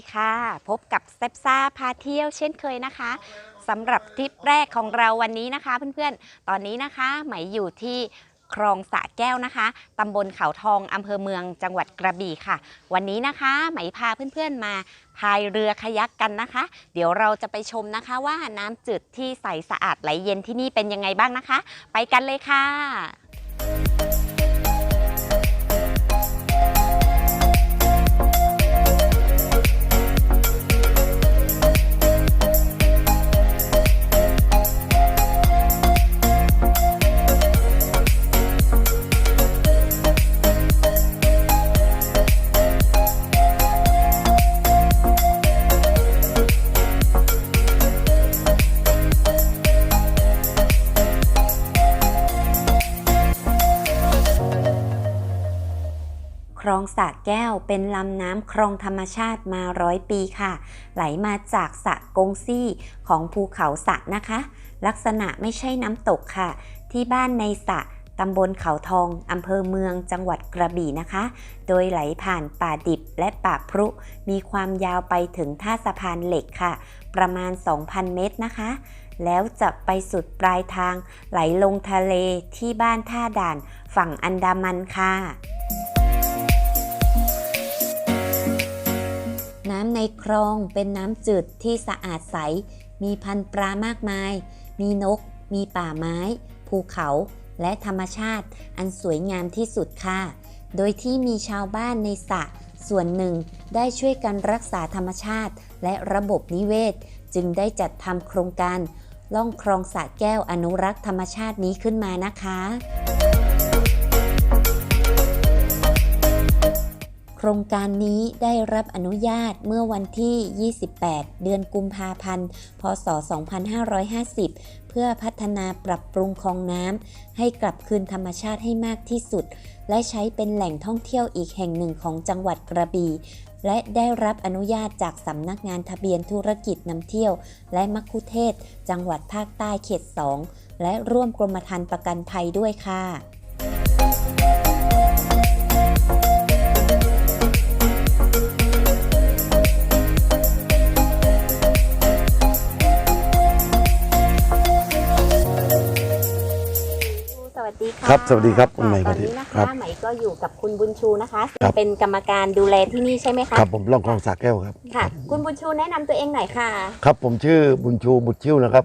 ดีค่ะ พบกับแซบซ่าพาเที่ยวเช่นเคยนะคะสำหรับทริปแรกของเราวันนี้นะคะเพื่อนๆ ตอนนี้นะคะไหมอยู่ที่คลองสะแก้วนะคะตำบลเขาทองอำเภอเมืองจังหวัดกระบี่ค่ะ วันนี้นะคะไหมพาเพื่อนๆมาพายเรือคยักกันนะคะ เดี๋ยวเราจะไปชมนะคะว่าน้ำจืดที่ใสสะอาดไหลเย็นที่นี่เป็นยังไงบ้างนะคะ ไปกันเลยค่ะ องสระแก้วเป็นลำน้ำคลองธรรมชาติมาร้อยปีค่ะ ไหลมาจากสระกงซี่ของภูเขาสระนะคะ ลักษณะไม่ใช่น้ำตกค่ะ ที่บ้านในสระตำบลเขาทอง อำเภอเมือง จังหวัดกระบี่นะคะ โดยไหลผ่านป่าดิบและป่าพรุ มีความยาวไปถึงท่าสะพานเหล็กค่ะ ประมาณ 2,000 เมตรนะคะ แล้วจะไปสุดปลายทาง ไหลลงทะเลที่บ้านท่าด่านฝั่งอันดามันค่ะำในคลองเป็นน้ำจืดที่สะอาดใส มีพันธุ์ปลามากมาย มีนก มีป่าไม้ ภูเขา และธรรมชาติ อันสวยงามที่สุดค่ะ โดยที่มีชาวบ้านในสระส่วนหนึ่งได้ช่วยกันรักษาธรรมชาติ และระบบนิเวศ จึงได้จัดทำโครงการล่องคลองสระแก้วอนุรักษ์ธรรมชาตินี้ขึ้นมานะคะ โครงการนี้ได้รับอนุญาตเมื่อวันที่ 28 เดือนกุมภาพันธ์ พศ 2550 เพื่อพัฒนาปรับปรุงคลองน้ำให้กลับคืนธรรมชาติให้มากที่สุด และใช้เป็นแหล่งท่องเที่ยวอีกแห่งหนึ่งของจังหวัดกระบี่และได้รับอนุญาตจากสำนักงานทะเบียนธุรกิจนำเที่ยว และมัคคุเทศ จังหวัดภาคใต้เขต 2 และร่วมกรมธรรม์ประกันภัยด้วยค่ะ ดีค่ะครับสวัสดีครับคุณะใหม่ตอนนี้สวัสดีนะครัคะบใหม่ก็อยู่กับคุณบุญชูนะคะซึ่งครับ เป็นกรรมการดูแลที่นี่ใช่ไหมคะครับผมล่องคลองสระแก้วครับ ค่ะ คุณบุญชูแนะนำตัวเองหน่อยค่ะ ครับผมชื่อบุญชูบุตรชิ่วนะครับ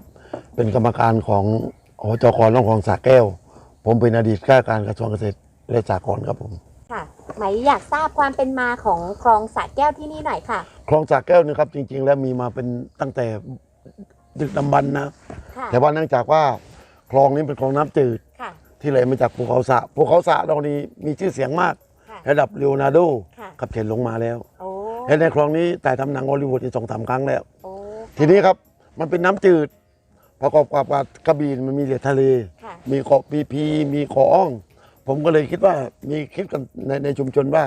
เป็นกรรมการของอจกล่องคลองสระแก้ว ผมเป็นอดีตข้าราชการกระทรวงเกษตรและสหกรณ์ครับผมค่ะ ไหมอยากทราบความเป็นมาของคลองสระแก้วที่นี่หน่อยค่ะ คลองสระแก้วนี่ครับจริง ๆ แล้วมีมาเป็นตั้งแต่ดึกดำบรรพ์นะ ค่ะ แต่ว่าเนื่องจากว่าคลองนี้เป็นคลองน้ำจืดค่ะ ที่ไหลมาจากภูเขาสระภูเขาสระตรงนี้มีชื่อเสียงมาก ค่ะระดับเลโอนาร์โดค่ะ กับเฉินลงมาแล้วโอ้และในคลองนี้แต่ทำหนังฮอลลีวูดที่สองสามครั้งแล้ว โอ้ทีนี้ครับมันเป็นน้ำจืด ประกอบกับว่ากระบี่มันมีเหลือทะเล ค่ะ มีเกาะพีพีมีเกาะอ้อง ผมก็เลยคิดว่ามีคิดกันในในชุมชนว่า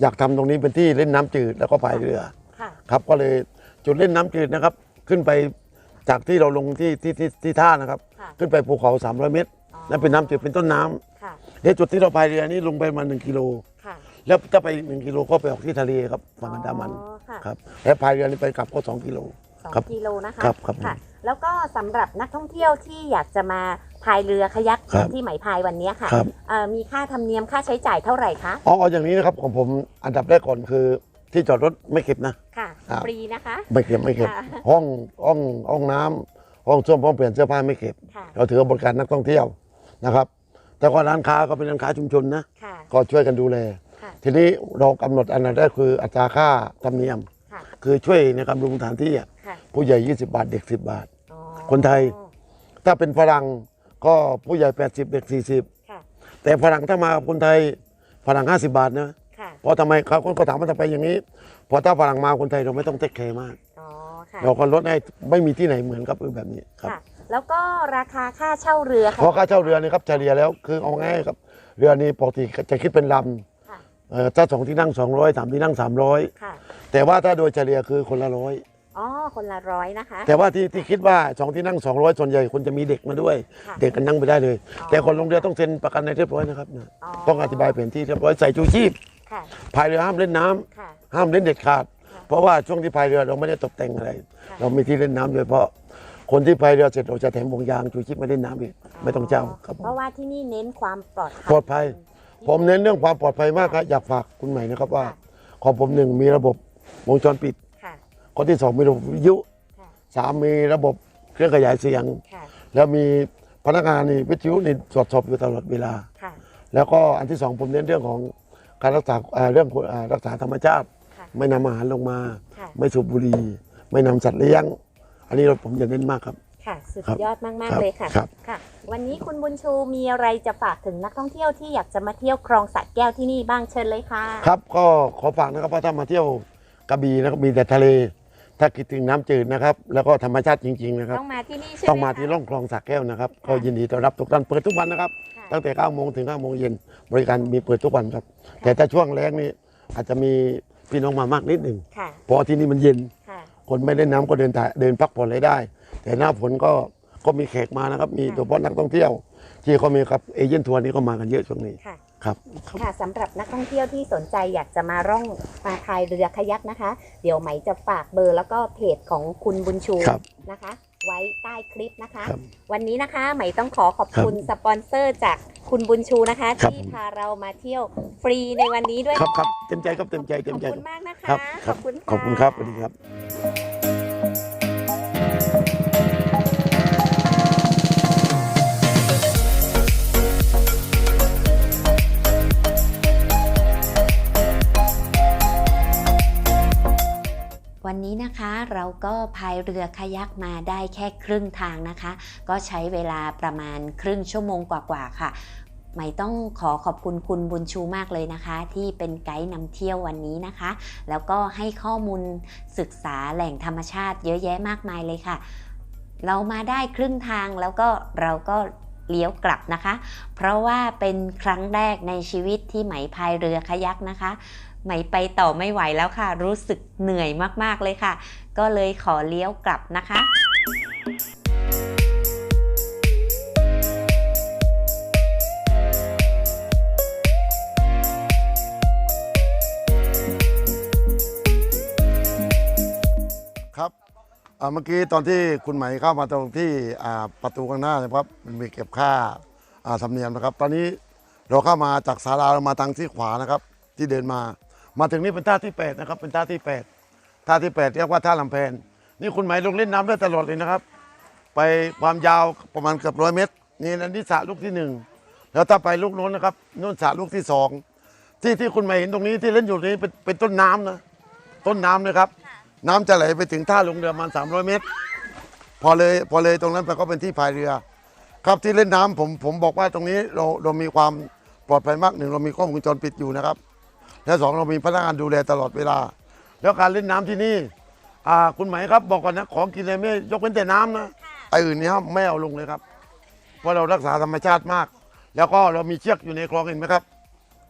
อยากทำตรงนี้เป็นที่เล่นน้ำจืดแล้วก็พายเรือ ค่ะ ครับก็เลยจุดเล่นน้ำจืดนะครับ ขึ้นไปจากที่เราลงที่ที่ที่ที่ท่านะครับ ค่ะ ขึ้นไปภูเขา 300 เมตร อ๋อและเป็นน้ำจืดเป็นต้นน้ำค่ะเดี๋ยวจุดที่เราพายเรือนี้ลงไปประมาณหนึ่งกิโล ค่ะแล้วถ้าไปหนึ่งกิโลก็ไปออกที่ทะเลครับฝั่งอันดามันอ๋อค่ะครับและพายเรือนี้ไปกลับก็สองกิโลสองครับ กิโลนะคะครับครับค่ะ แล้วก็สำหรับนักท่องเที่ยวที่อยากจะมาพายเรือคายักครับ ที่ไหมพายวันนี้ค่ะครับเอ่อมีค่าธรรมเนียมค่าใช้จ่ายเท่าไหร่คะ อ๋อเอาอย่างนี้นะครับของผมอันดับแรกก่อนคือที่จอดรถไม่เก็บนะ ค่ะ ครับ ฟรีนะคะ ไม่เก็บไม่เก็บค่ะ ห้องห้องห้องน้ำห้องส้วมห้องเปลี่ยนเสื้อผ้าไม่เก็บ ค่ะ เราถือว่าบริการนักท่องเที่ยว นะครับ แต่ก็ร้านค้าก็เป็นร้านค้าชุมชนนะค่ะ ก็ช่วยกันดูแล ค่ะ ทีนี้เรากำหนดอันดับแรกคืออัตราค่าธรรมเนียม ค่ะคือช่วยในการบำรุงสถานที่อะค่ะผู้ใหญ่ 20 บาทเด็ก 10 บาท อ๋อคนไทย ถ้าเป็นฝรั่งก็ผู้ใหญ่ 80 เด็กค่ะ40แต่ฝรั่งถ้ามากับคนไทยฝรั่ง 50 บาทนะค่ะเพราะทำไมเขาก็ถามว่าทำไมอย่างนี้เพราะถ้าฝรั่งมาคนไทยเราไม่ต้องเทคแคร์มาก อ๋อค่ะเราก็ลดให้ไม่มีที่ไหนเหมือนกับแบบนี้ครับ ค่ะ แล้วก็ราคาค่าเช่าเรือเพราะค่าเช่าเรือนี่ครับเฉลี่ยแล้วคือเอาง่ายครับ เรือนี้ปกติจะคิดเป็นลค่ะำเอ่อถ้าสองที่นั่ง 200สามที่นั่ง ค่ะ 300 แต่ว่าถ้าโดยเฉลี่ยคือคนละร้อยอ๋อ คนละร้อยนะคะ แต่ว่าที่ที่คิดว่าสองที่นั่ง 200 ส่วนใหญ่คนจะมีเด็กมาด้วย ค่ะเด็กกันนั่งไปได้เลย อ๋อ แต่คนลงเรือต้องเซ็นประกันในเรียบร้อยนะครับเนี่ยอ๋อต้องอธิบายแผนที่เรียบร้อยใส่ชูชีพค่ะ พายเรือห้ามเล่นน้ำค่ะ ห้ามเล่นเด็ดขาด ค่ะเพราะว่าช่วงที่พายเรือเราไม่ได้ตกแต่งอะไร ค่ะ เรามีที่เล่นน้ำโดยเฉพาะ คนที่พายเรือเสร็จเราจะแถมวงยางชูชีพมาเล่นน้ำอีกไม่ต้องเจ้าครับผมเพราะว่าที่นี่เน้นความปลอดภัยปลอดภัย ผมเน้นเรื่องความปลอดภัยมากครับอยากฝากคุณใหม่นะครับว่า ของผมหนึ่งมีระบบวงจรปิดค่ะคนที่สองมีระบบวิทยุค่ะสามมีระบบเครื่องขยายเสียงค่ะแล้วมีพนักงานนี่วิทยุนี่ตรวจสอบอยู่ตลอดเวลาค่ะแล้วก็อันที่สองผมเน้นเรื่องของการรักษาอ่าเรื่องอ่ารักษาธรรมชาติค่ะไม่นำอาหารลงมาค่ะไม่สูบบุหรี่ไม่นำสัตว์เลี้ยง อันนี้เราผมจะเน้นมากครับ ค่ะ สุดครับยอดมากครัๆบเลยค่ะครับ ค่ะ วันนี้คุณบุญชูมีอะไรจะฝากถึงนักท่องเที่ยวที่อยากจะมาเที่ยวคลองสระแก้วที่นี่บ้างเชิญเลยค่ะ ครับก็ขอฝากนะครับว่าถ้ามาเที่ยวกระบี่นะครับมีแต่ทะเล ถ้าคิดถึงน้ำจืดนะครับ แล้วก็ธรรมชาติจริง ๆ นะครับ ต้องมาที่นี่ใช่ไหมต้องมาคะที่ร่องคลองสระแก้วนะครับค่ะก็ยินดีต้อนรับทุกท่านเปิดทุกวันนะครับ ค่ะ ตั้งแต่9โมงถึง5โมงเย็นบริการมีเปิดทุกวันครับ แต่ถ้าช่วงแรงนี่อาจจะมีพี่น้องมามากนิดหนึ่งค่ะ เพราะที่นี่มันเย็น ค่ะคนไม่เล่นน้ำก็เดินถ่ายเดินพักผ่อนเลยได้ แต่หน้าฝนก็ก็มีแขกมานะครับ มีค่ะโดยเฉพาะนักท่องเที่ยว ที่เขามีครับเอเจนต์ทัวร์นี่ก็มากันเยอะช่วงนี้ค่ะ ครับ ค่ะสำหรับนักท่องเที่ยวที่สนใจอยากจะมาร่องมาพายเรือคายักนะคะ เดี๋ยวไหมจะฝากเบอร์แล้วก็เพจของคุณบุญชูครับนะคะ ไว้ใต้คลิปนะคะ ครับวันนี้นะคะไหมต้องขอขอบคุณสปอนเซอร์จากคุณบุญชูนะคะ ครับที่ผม พาเรามาเที่ยวฟรีในวันนี้ด้วยครับครับเต็มใจครับเต็มใจเต็มใจขอบคุณมากนะคะ ครับคขรัอบคุณขอบคุณครับสวัสดีครับ วันนี้นะคะเราก็พายเรือคายักมาได้แค่ครึ่งทางนะคะ ก็ใช้เวลาประมาณครึ่งชั่วโมงกว่าๆค่ะไม่ต้องขอขอบคุณคุณบุญชูมากเลยนะคะ ที่เป็นไกด์นำเที่ยววันนี้นะคะ แล้วก็ให้ข้อมูลศึกษาแหล่งธรรมชาติเยอะแยะมากมายเลยค่ะ เรามาได้ครึ่งทางแล้วก็เราก็เลี้ยวกลับนะคะ เพราะว่าเป็นครั้งแรกในชีวิตที่ไหมพายเรือคายักนะคะ ไหมไปต่อไม่ไหวแล้วค่ะ รู้สึกเหนื่อยมากๆเลยค่ะ ก็เลยขอเลี้ยวกลับนะคะ ครับอ่าเมื่อกี้ตอนที่คุณไหมเข้ามาตรงที่อ่าประตูข้างหน้านะครับมันมีเก็บค่าอ่าธรรมเนียมนะครับ ตอนนี้เราเข้ามาจากศาลาเรามาทางที่ขวานะครับ ที่เดินมา มาถึงนี่เป็นท่าที่แปดนะครับเป็นท่าที่แปดท่าที่แปดเรียกว่าท่าลำแพน นี่คุณไหมลงเล่นน้ำได้ตลอดเลยนะครับ ไปความยาวประมาณเกือบร้อยเมตร นี่นันนี่สระลูกที่หนึ่งแล้วถ้าไปลูกโน้นนะครับนู่นสระลูกที่สองที่ที่คุณไหมเห็นตรงนี้ที่เล่นอยู่นี้เป็นเป็นต้นน้ำนะต้นน้ำเลยครับ น้ำจะไหลไปถึงท่าลงเรือประมาณ300 เมตร พอเลยพอเลยตรงนั้นไปก็เป็นที่พายเรือ ครับที่เล่นน้ำผมผมบอกว่าตรงนี้เราเรามีความปลอดภัยมากหนึ่งเรามีกล้องวงจรปิดอยู่นะครับ และสองเรามีพนักงานดูแลตลอดเวลา แล้วการเล่นน้ำที่นี่อ่าคุณไหมครับบอกก่อนนะของกินอะไรไม่ยกเว้นแต่น้ำนะไอ้อื่นนี่ครับไม่เอาลงเลยครับ เพราะเรารักษาธรรมชาติมาก แล้วก็เรามีเชือกอยู่ในคลองเห็นไหมครับ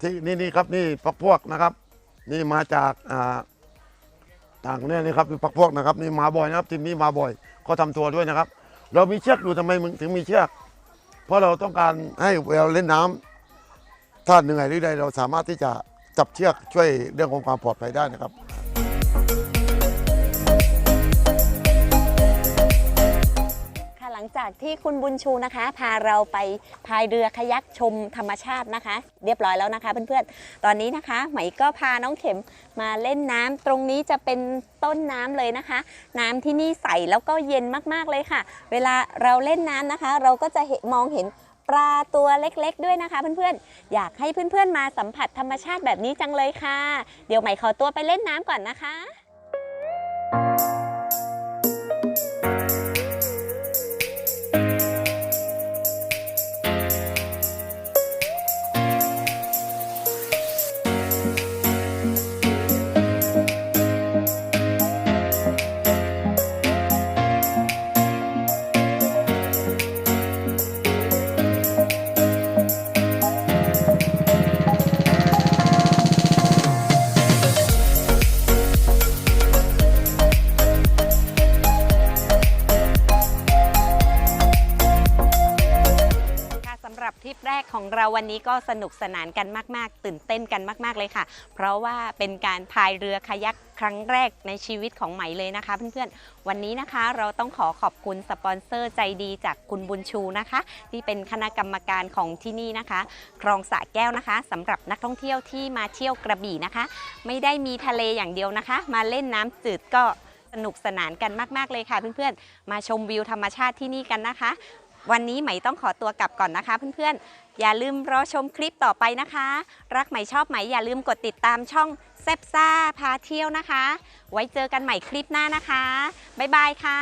ที่นี่นี่ครับนี่พักพวกนะครับ นี่มาจากอ่าต่างเนี่ยนี่ครับมีพักพวกนะครับนี่มาบ่อยนะครับทีมนี้มาบ่อยเขาทำทัวร์ด้วยนะครับ เรามีเชือกอยู่ทำไมมึงถึงมีเชือก เพราะเราต้องการให้เวลาเล่นน้ำถ้าเหนื่อยหรือใดเราสามารถที่จะ จับเชือกช่วยเรื่องของความปลอดภัยได้นะครับค่ะหลังจากที่คุณบุญชูนะคะ พาเราไปพายเรือคายักชมธรรมชาตินะคะ เรียบร้อยแล้วนะคะเพื่อนๆตอนนี้นะคะไหมก็พาน้องเข็มมาเล่นน้ำตรงนี้จะเป็นต้นน้ำเลยนะคะ น้ำที่นี่ใสแล้วก็เย็นมากๆเลยค่ะ เวลาเราเล่นน้ำนะคะ เราก็จะเห็นมองเห็น ปลาตัวเล็กๆ ด้วยนะคะ เพื่อนๆ อยากให้เพื่อนๆ มาสัมผัสธรรมชาติแบบนี้จังเลยค่ะ เดี๋ยวใหม่ขอตัวไปเล่นน้ำก่อนนะคะ ของเราวันนี้ก็สนุกสนานกันมาก ๆ ตื่นเต้นกันมาก ๆ เลยค่ะ เพราะว่าเป็นการพายเรือคายักครั้งแรกในชีวิตของใหม่เลยนะคะ เพื่อนๆ วันนี้นะคะเราต้องขอขอบคุณสปอนเซอร์ใจดีจากคุณบุญชูนะคะ ที่เป็นคณะกรรมการของที่นี่นะคะ คลองสะแก้วนะคะสำหรับนักท่องเที่ยวที่มาเที่ยวกระบี่นะคะ ไม่ได้มีทะเลอย่างเดียวนะคะ มาเล่นน้ำจืดก็สนุกสนานกันมาก ๆ เลยค่ะ เพื่อนๆ มาชมวิวธรรมชาติที่นี่กันนะคะ วันนี้ไหมต้องขอตัวกลับก่อนนะคะ เพื่อนๆ อย่าลืมรอชมคลิปต่อไปนะคะ รักไหมชอบไหมอย่าลืมกดติดตามช่องแซบซ่าพาเที่ยวนะคะ ไว้เจอกันใหม่คลิปหน้านะคะ บ๊ายบายค่ะ